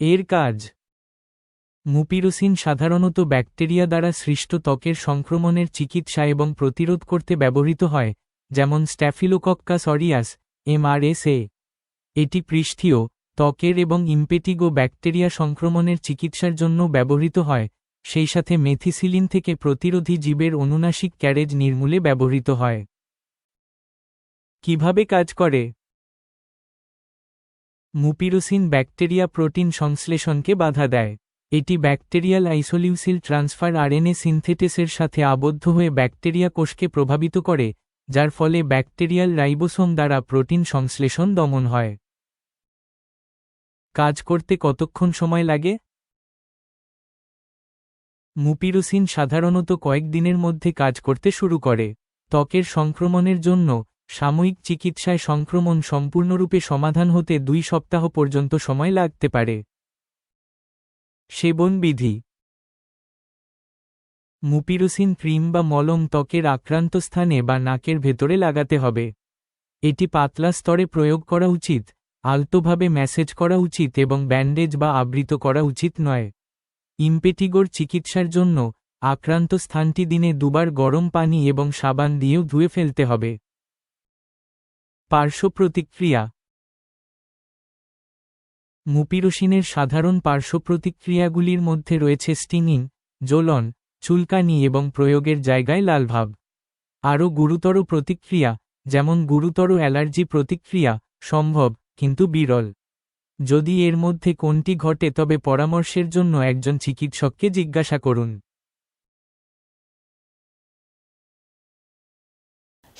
এর কাজ। মুপিরোসিন সাধারণত ব্যাকটেরিয়া দ্বারা সৃষ্ট ত্বকের সংক্রমণের চিকিৎসা এবং প্রতিরোধ করতে ব্যবহৃত হয়, যেমন স্ট্যাফিলোকক্কাস অরিয়াস এমআরএসএ এটি পৃষ্ঠীয়, ত্বকের এবং ইম্পেটিগো ব্যাকটেরিয়া সংক্রমণের চিকিৎসার জন্য ব্যবহৃত হয়, সেই সাথে মেথিসিলিন থেকে প্রতিরোধী জীবের অনুনাসিক ক্যারেজ নির্মূলে ব্যবহৃত হয়। কীভাবে কাজ করে? মুপিরোসিন ব্যাকটেরিয়া প্রোটিন সংশ্লেষণকে বাধা দেয়। এটি ব্যাকটেরিয়াল আইসোলিউসিল ট্রান্সফার আরএনএ সিনথেটিসের সাথে আবদ্ধ হয়ে ব্যাকটেরিয়া কোষকে প্রভাবিত করে, যার ফলে ব্যাকটেরিয়াল রাইবোসোম দ্বারা প্রোটিন সংশ্লেষণ দমন হয়। কাজ করতে কতক্ষণ সময় লাগে? মুপিরোসিন সাধারণত কয়েক দিনের মধ্যে কাজ করতে শুরু করে। ত্বকের সংক্রমণের জন্য সাময়িক চিকিৎসায় সংক্রমণ সম্পূর্ণরূপে সমাধান হতে দুই সপ্তাহ পর্যন্ত সময় লাগতে পারে। সেবন বিধি। মুপিরোসিন ক্রিম বা মলম ত্বকের আক্রান্ত স্থানে বা নাকের ভেতরে লাগাতে হবে। এটি পাতলা স্তরে প্রয়োগ করা উচিত, আলতোভাবে ম্যাসেজ করা উচিত এবং ব্যান্ডেজ বা আবৃত করা উচিত নয়। ইম্পেটিগোর চিকিৎসার জন্য আক্রান্ত স্থানটি দিনে দুবার গরম পানি এবং সাবান দিয়েও ধুয়ে ফেলতে হবে। পার্শ্ব প্রতিক্রিয়া মুপিরোসিনের সাধারণ পার্শ্ব প্রতিক্রিয়াগুলির মধ্যে রয়েছে স্টিনিং জ্বলন, চুলকানি এবং প্রয়োগের জায়গায় লালভাব। আরও গুরুতর প্রতিক্রিয়া, যেমন গুরুতর অ্যালার্জি প্রতিক্রিয়া, সম্ভব, কিন্তু বিরল। যদি এর মধ্যে কোনটি ঘটে তবে পরামর্শের জন্য একজন চিকিৎসককে জিজ্ঞাসা করুন।